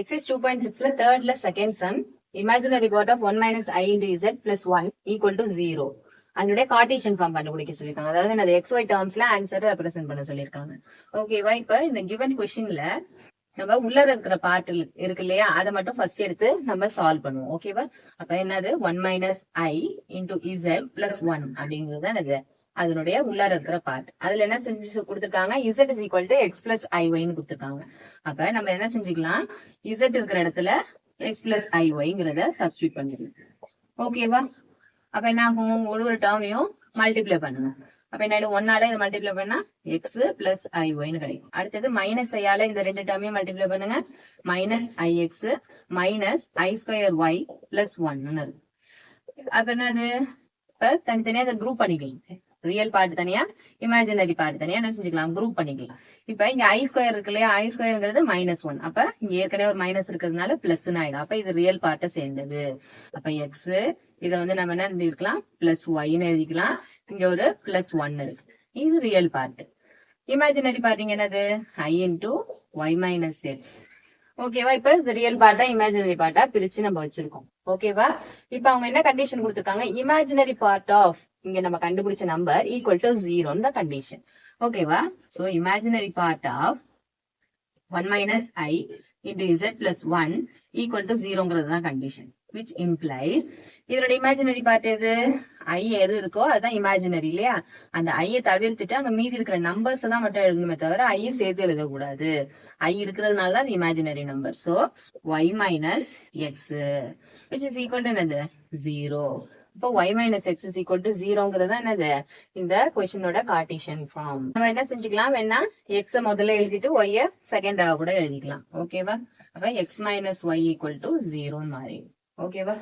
X is two point சிக்ஸ்ல தேர்ட்ல second sum imaginary part of one minus I into Z plus one equal to zero அதனுடைய cartesian form கண்டுபிடிக்க சொல்லியிருக்காங்க. அதாவது இந்த X Y டேர்ம்ஸ்ல answer represent பண்ண சொல்லியிருக்காங்க. ஓகேவா இப்ப இந்த கிவன் கொஸ்டின்ல நம்ம உள்ள இருக்கிற பார்ட் இருக்கு இல்லையா? அதை மட்டும் ஃபர்ஸ்ட் எடுத்து நம்ம சால்வ் பண்ணுவோம். ஓகேவா அப்ப என்னது? One minus I into Z plus one அப்படிங்கிறது தான் இது. அதனுடைய உள்ளார இருக்கிற பார்ட் அதுல என்ன செஞ்சு கொடுத்துருக்காங்க? Z is equal to X plus ஐஒய்னு கொடுத்துருக்காங்க. அப்ப நம்ம என்ன செஞ்சுக்கலாம்? இசட் இருக்கிற இடத்துல எக்ஸ் பிளஸ் ஐ ஒய்ங்கிறத சப்ஸ்டியூட் பண்ணிடலாம். ஓகேவா அப்ப என்ன ஆகும்? ஒரு ஒரு டேர்மையும் மல்டிப்ளை பண்ணுங்க. அப்ப என்ன ஒன்னால இதை மல்டிப்ளை பண்ணா எக்ஸ் பிளஸ் ஐ ஒய்னு கிடைக்கும். அடுத்தது மைனஸ் ஐயால இந்த ரெண்டு டேர்மையும் மல்டிப்ளை பண்ணுங்க. Minus I X minus I square Y plus ஒன்னு இருக்கு அப்ப என்னது? இப்ப தனித்தனியா இதை குரூப் பண்ணிக்கலாம். ரியல் பார்ட் தனியா இமேஜினரி பார்ட் தனியா என்ன செஞ்சுக்கலாம்? குரூப் பண்ணிக்கலாம். இப்ப இங்க ஐ ஸ்கொயர் இருக்கு இல்லையா? ஐ ஸ்கொயர்ங்கிறது மைனஸ் ஒன் அப்ப இங்க ஏற்கனவே ஒரு மைனஸ் இருக்கிறதுனால பிளஸ் ஆயிடும். அப்ப இது ரியல் பார்ட்டை சேர்ந்தது. அப்ப எக்ஸ் இதை வந்து நம்ம என்ன எழுதிக்கலாம் பிளஸ் ஒய்னு எழுதிக்கலாம். இங்க ஒரு பிளஸ் ஒன் இருக்கு. இது ரியல் பார்ட் இமேஜினரி பாத்தீங்க என்னது? I into Y minus X ஓகேவா? இப்ப இது ரியல் பார்ட்டா இமேஜினரி பார்ட்டா பிரிச்சு நம்ம வச்சிருக்கோம். ஓகேவா? இப்ப அவங்க என்ன கண்டிஷன் கொடுத்துருக்காங்க? இமேஜினரி பார்ட் ஆஃப் இங்க நம்ம கண்டுபிடிச்ச நம்பர் ஈக்குவல் டு ஜீரோன்னு தான் கண்டிஷன் ஓகேவா? So imaginary part of one minus I into Z plus one equal to ஜீரோங்கிறது தான் கண்டிஷன் விச் இம்ப்ளைஸ் இதனுடைய இமேஜினரி பார்ட் எது? ஐ எது இருக்கோ அதுதான் இமேஜினரி இல்லையா? அந்த ஐயை தவிர்த்துட்டு அங்க மீதி இருக்கிற நம்பர்ஸ் தான் மட்டும் எழுதணுமே தவிர ஐயை சேர்த்து எழுதக்கூடாது. ஐ இருக்கிறதுனால தான் imaginary number so Y minus X which is equal to என்னது? ஜீரோ இப்போ Y minus X is equal to ஜீரோங்கிறது என்னது? இந்த கொஸ்டினோட கார்டிஷியன் ஃபார்ம் நம்ம என்ன செஞ்சுக்கலாம்? வேணா எக்ஸ் முதல்ல எழுதிட்டு ஒய்ய செகண்டாக கூட எழுதிக்கலாம். ஓகேவா அப்ப X minus Y equal to ஜீரோன்னு மாறி. ஓகேவா